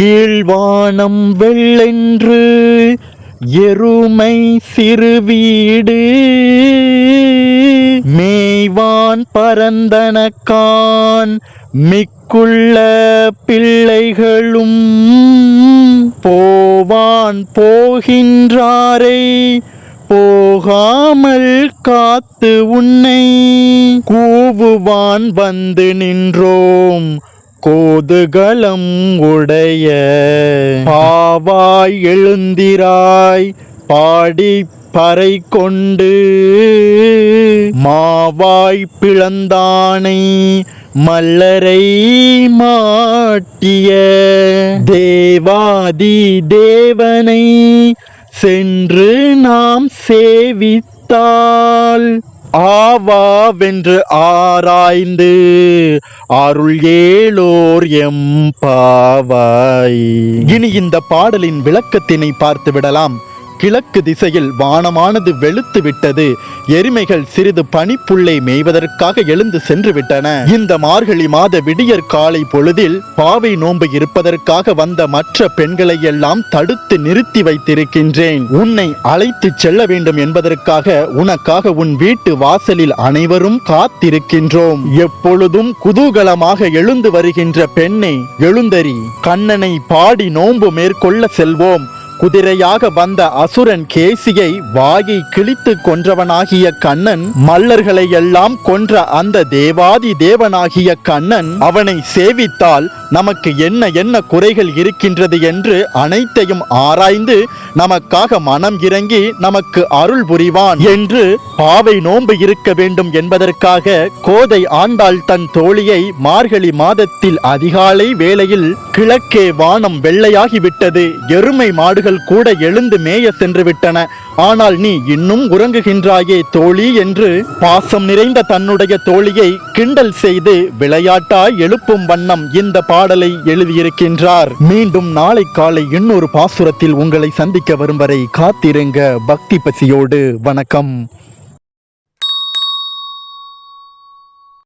கீழ்வானம் வெள்ளென்று எருமை சிறு வீடு மேய்வான் பரந்தனக்கான் மிக்குள்ள பிள்ளைகளும் போவான் போகின்றாரை போகாமல் காத்து உன்னை கூவுவான் வந்து நின்றோம். கோதுகளம் உடைய பாவாய் எழுந்திராய் பாடி பறை கொண்டு மாவாய் பிளந்தானை மல்லரை மாட்டிய தேவாதி தேவனை சென்று நாம் சேவித்தால் ஆவாவென்று ஆராய்ந்து அருள் ஏலோர் எம்பாவாய் இனி இந்த பாடலின் விளக்கத்தினை பார்த்து விடலாம். கிழக்கு திசையில் வானமானது வெளுத்து விட்டது. எருமைகள் சிறிது பனிப்புள்ளை மேய்வதற்காக எழுந்து சென்று விட்டன. இந்த மார்கழி மாத விடியற் காலை பொழுதில் பாவை நோன்பு இருப்பதற்காக வந்த மற்ற பெண்களை எல்லாம் தடுத்து நிறுத்தி வைத்திருக்கின்றேன். உன்னை அழைத்து செல்ல வேண்டும் என்பதற்காக உனக்காக உன் வீட்டு வாசலில் அனைவரும் காத்திருக்கின்றோம். எப்பொழுதும் குதூகலமாக எழுந்து வருகின்ற பெண்ணை எழுந்தறி கண்ணனை பாடி நோன்பு மேற்கொள்ள செல்வோம். குதிரையாக வந்த அசுரன் கேசியை வாயை கிழித்து கொன்றவனாகிய கண்ணன் மல்லர்களை எல்லாம் கொன்ற அந்த தேவாதி தேவனாகிய கண்ணன் அவனை சேவித்தால் நமக்கு என்ன என்ன குறைகள் இருக்கின்றது என்று அனைத்தையும் ஆராய்ந்து நமக்காக மனம் இறங்கி நமக்கு அருள் புரிவான் என்று பாவை நோன்பு இருக்க வேண்டும் என்பதற்காக கோதை ஆண்டாள் தன் தோழியை மார்கழி மாதத்தில் அதிகாலை வேளையில் கிழக்கே வானம் வெள்ளையாகிவிட்டது. எருமை மாடுகள் கூட எழுந்து மேய சென்று விட்டன. ஆனால் நீ இன்னும் உறங்குகின்றாயே தோழி என்று பாசம் நிறைந்த தன்னுடைய தோழியை கிண்டல் செய்து விளையாட்டாய் எழுப்பும் வண்ணம் இந்த பாடலை எழுதியிருக்கின்றார். மீண்டும் நாளை காலை இன்னொரு பாசுரத்தில் உங்களை சந்திக்க வரும் வரை காத்திருங்க. பக்தி பசியோடு. வணக்கம்.